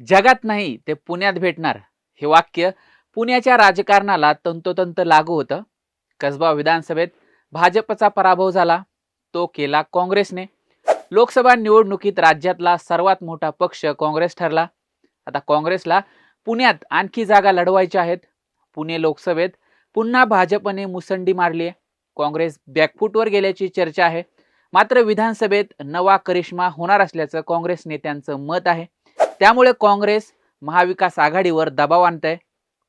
जगात नाही ते पुण्यात भेटणार. हे वाक्य पुण्याच्या राजकारणाला तंतोतंत लागू होतं. कसबा विधानसभेत भाजपचा पराभव झाला. तो केला काँग्रेसने. लोकसभा निवडणुकीत राज्यातला सर्वात मोठा पक्ष काँग्रेस ठरला. आता काँग्रेसला पुण्यात आणखी जागा लढवायच्या आहेत. पुणे लोकसभेत पुन्हा भाजपने मुसंडी मारली आहे काँग्रेस बॅकफूटवर गेल्याची चर्चा आहे. मात्र विधानसभेत नवा करिश्मा होणार असल्याचं काँग्रेस नेत्यांचं मत आहे. त्यामुळे काँग्रेस महाविकास आघाडीवर दबाव आणतंय.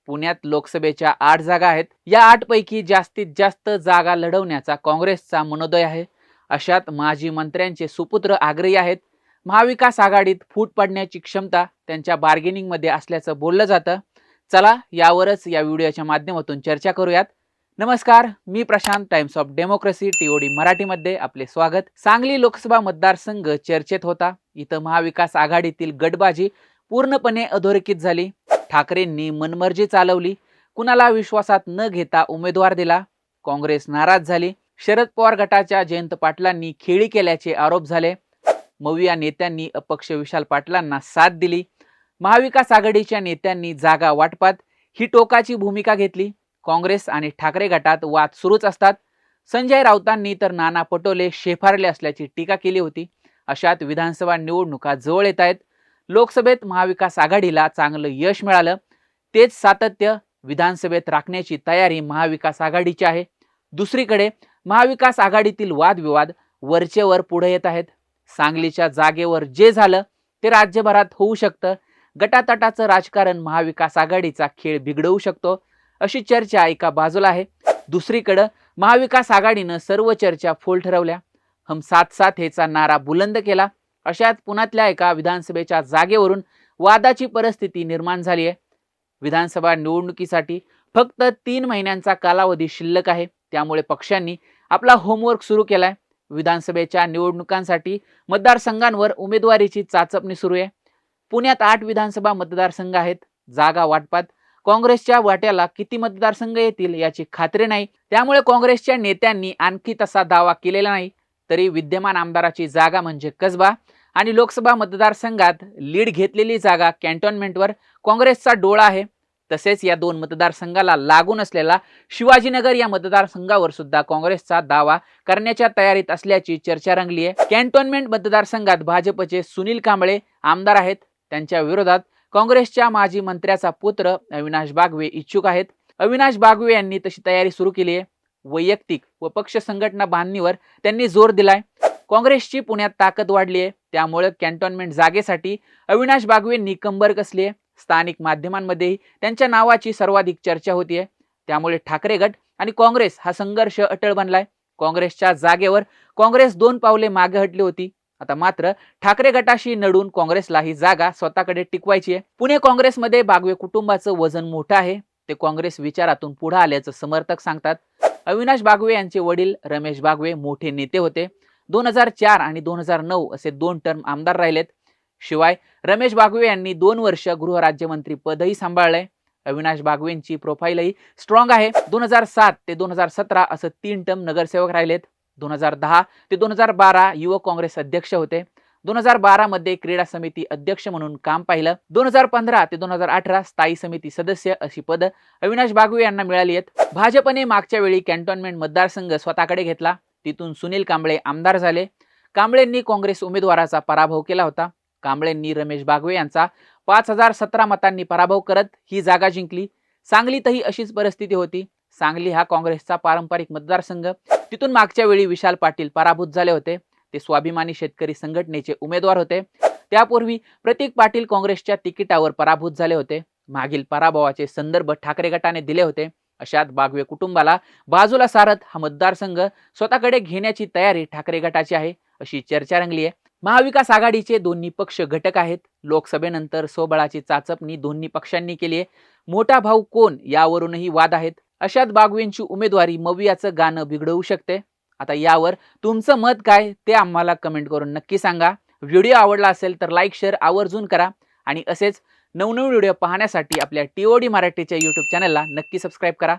पुण्यात लोकसभेच्या आठ जागा आहेत. या आठ पैकी जास्तीत जास्त जागा लढवण्याचा काँग्रेसचा मनोदय आहे. अशात माजी मंत्र्यांचे सुपुत्र आग्रही आहेत. महाविकास आघाडीत फूट पडण्याची क्षमता त्यांच्या बार्गेनिंगमध्ये असल्याचं बोललं जातं. चला यावरच या व्हिडिओच्या माध्यमातून चर्चा करूयात. नमस्कार मी Prashant times of democracy TOD मराठीमध्ये आपले स्वागत. सांगली लोकसभा मतदारसंघ चर्चेत होता. इथं महाविकास आघाडीतील गटबाजी पूर्णपणे अधोरेखित झाली. ठाकरेंनी मनमर्जी चालवली. कुणाला विश्वासात न घेता उमेदवार दिला. काँग्रेस नाराज झाली. शरद पवार गटाच्या जयंत पाटलांनी खेळी केल्याचे आरोप झाले. मविया नेत्यांनी अपक्ष विशाल पाटलांना साथ दिली. महाविकास आघाडीच्या नेत्यांनी जागा वाटपात ही टोकाची भूमिका घेतली. काँग्रेस आणि ठाकरे गटात वाद सुरूच असतात. संजय राऊतांनी तर नाना पटोले शेफारले असल्याची टीका केली होती. अशात विधानसभा निवडणुका जवळ येत आहेत. लोकसभेत महाविकास आघाडीला चांगलं यश मिळालं. तेच सातत्य विधानसभेत राखण्याची तयारी महाविकास आघाडीची आहे. दुसरीकडे महाविकास आघाडीतील वादविवाद वरचेवर पुढे येत आहेत. सांगलीच्या जागेवर जे झालं ते राज्यभरात होऊ शकतं. गटातटाचं राजकारण महाविकास आघाडीचा खेळ बिघडवू शकतो अशी चर्चा एका बाजूला आहे. दुसरीकडं महाविकास आघाडीनं सर्व चर्चा फोल ठरवल्या. हम साथ साथ हेचा नारा बुलंद केला. अशात पुण्यातल्या एका विधानसभेच्या जागेवरून वादाची परिस्थिती निर्माण झाली आहे. विधानसभा निवडणुकीसाठी फक्त तीन महिन्यांचा कालावधी शिल्लक आहे. त्यामुळे पक्षांनी आपला होमवर्क सुरू केलाय. विधानसभेच्या निवडणुकांसाठी मतदारसंघांवर उमेदवारीची चाचपणी सुरू आहे. पुण्यात आठ विधानसभा मतदारसंघ आहेत. जागा वाटपात काँग्रेसच्या वाट्याला किती मतदारसंघ येतील याची खात्री नाही. त्यामुळे काँग्रेसच्या नेत्यांनी आणखी तसा दावा केलेला नाही. तरी विद्यमान आमदाराची जागा म्हणजे कसबा आणि लोकसभा मतदारसंघात लीड घेतलेली जागा कॅन्टोन्मेंटवर काँग्रेसचा डोळा आहे. तसेच या दोन मतदारसंघाला लागून असलेला शिवाजीनगर या मतदारसंघावर सुद्धा काँग्रेसचा दावा करण्याच्या तयारीत असल्याची चर्चा रंगली आहे. कॅन्टोन्मेंट मतदारसंघात भाजपचे सुनील कांबळे आमदार आहेत. त्यांच्या विरोधात काँग्रेसच्या माजी मंत्र्याचा पुत्र अविनाश बागवे इच्छुक आहेत. अविनाश बागवे यांनी तशी तयारी सुरू केली आहे. वैयक्तिक व पक्ष संघटना बांधणीवर त्यांनी जोर दिलाय. काँग्रेसची पुण्यात ताकद वाढली आहे. त्यामुळे कॅन्टोनमेंट जागेसाठी अविनाश बागवे निकंबर कसली? आहे स्थानिक माध्यमांमध्येही त्यांच्या नावाची सर्वाधिक चर्चा होतीये. त्यामुळे ठाकरे गट आणि काँग्रेस हा संघर्ष अटळ बनलाय. काँग्रेसच्या जागेवर काँग्रेस दोन पावले मागे हटली होती. आता मात्र ठाकरे गटाशी नडून काँग्रेसला ही जागा स्वतःकडे टिकवायची आहे. पुणे काँग्रेसमध्ये बागवे कुटुंबाचं वजन मोठं आहे. ते काँग्रेस विचारातून पुढे आल्याचं समर्थक सांगतात. अविनाश बागवे यांचे वडील रमेश बागवे मोठे नेते होते. दोन हजार चार आणि दोन हजार नऊ असे दोन टर्म आमदार राहिलेत. शिवाय रमेश बागवे यांनी दोन वर्ष गृहराज्यमंत्री पदही सांभाळलंय. अविनाश बागवेंची प्रोफाईलही स्ट्रॉंग आहे. दोन हजार सात ते दोन हजार सतरा असं तीन टर्म नगरसेवक राहिलेत. दोन हजार दहा ते दोन हजार बारा युवक काँग्रेस अध्यक्ष होते. दोन हजार बारा मध्ये क्रीडा समिती अध्यक्ष म्हणून काम पाहिलं. दोन हजार पंधरा ते दोन हजार अठरा स्थायी समिती सदस्य अशी पद अविनाश बागवे यांना मिळाली आहेत. भाजपने मागच्या वेळी कॅन्टोन्मेंट मतदारसंघ स्वतःकडे घेतला. तिथून सुनील कांबळे आमदार झाले. कांबळेंनी काँग्रेस उमेदवाराचा पराभव केला होता. कांबळेंनी रमेश बागवे यांचा पाच हजार सतरा मतांनी पराभव करत ही जागा जिंकली. सांगलीतही अशीच परिस्थिती होती. सांगली हा काँग्रेसचा पारंपरिक मतदारसंघ. तिथून मागच्या वेळी विशाल पाटील पराभूत झाले होते. ते स्वाभिमानी शेतकरी संघटनेचे उमेदवार होते. त्यापूर्वी प्रतीक पाटील काँग्रेसच्या तिकिटावर पराभूत झाले होते. मागील पराभवाचे संदर्भ ठाकरे गटाने दिले होते. अशात बागवे कुटुंबाला बाजूला सारत हा मतदारसंघ स्वतःकडे घेण्याची तयारी ठाकरे गटाची आहे अशी चर्चा रंगली आहे. महाविकास आघाडीचे दोन्ही पक्ष घटक आहेत. लोकसभेनंतर स्वबळाची चाचपणी दोन्ही पक्षांनी केली आहे. मोठा भाऊ कोण यावरूनही वाद आहेत. अशात बागवेंची उमेदवारी मवियाचं गाणं बिघडवू शकते. आता यावर तुमचं मत काय ते आम्हाला कमेंट करून नक्की सांगा. व्हिडिओ आवडला असेल तर लाईक शेअर आवर्जून करा. आणि असेच नवनवीन व्हिडिओ पाहण्यासाठी आपल्या टी ओ डी मराठीच्या यूट्यूब चॅनलला नक्की सबस्क्राईब करा.